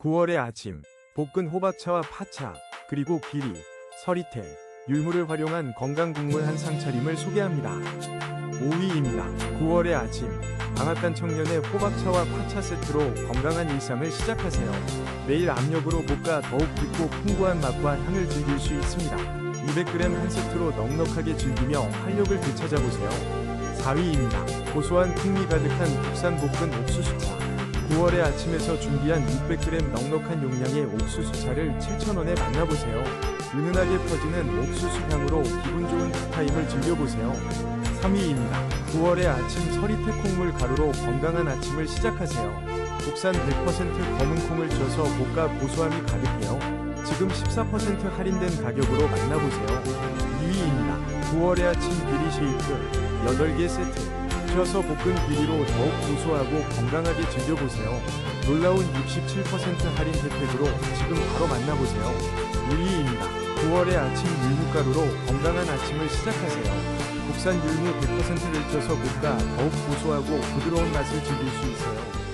9월의 아침, 볶은 호박차와 파차, 그리고 비리, 서리태, 율무를 활용한 건강 국물 한 상 차림을 소개합니다. 5위입니다. 9월의 아침, 방앗간 청년의 호박차와 파차 세트로 건강한 일상을 시작하세요. 매일 압력으로 볶아 더욱 깊고 풍부한 맛과 향을 즐길 수 있습니다. 200g 한 세트로 넉넉하게 즐기며 활력을 되찾아보세요. 4위입니다. 고소한 풍미 가득한 국산 볶은 옥수수차. 9월의 아침에서 준비한 600g 넉넉한 용량의 옥수수차를 7,000원에 만나보세요. 은은하게 퍼지는 옥수수 향으로 기분 좋은 티타임을 즐겨보세요. 3위입니다. 9월의 아침 서리태 콩물 가루로 건강한 아침을 시작하세요. 국산 100% 검은 콩을 쪄서 볶아 고소함이 가득해요. 지금 14% 할인된 가격으로 만나보세요. 2위입니다. 9월의 아침 비리 쉐이크 8개 세트. 쪄서 볶은 비리로 더욱 고소하고 건강하게 즐겨보세요. 놀라운 67% 할인 혜택으로 지금 바로 만나보세요. 1위입니다. 9월의 아침 율무가루로 건강한 아침을 시작하세요. 국산 율무 100%를 쪄서 볶아 더욱 고소하고 부드러운 맛을 즐길 수 있어요.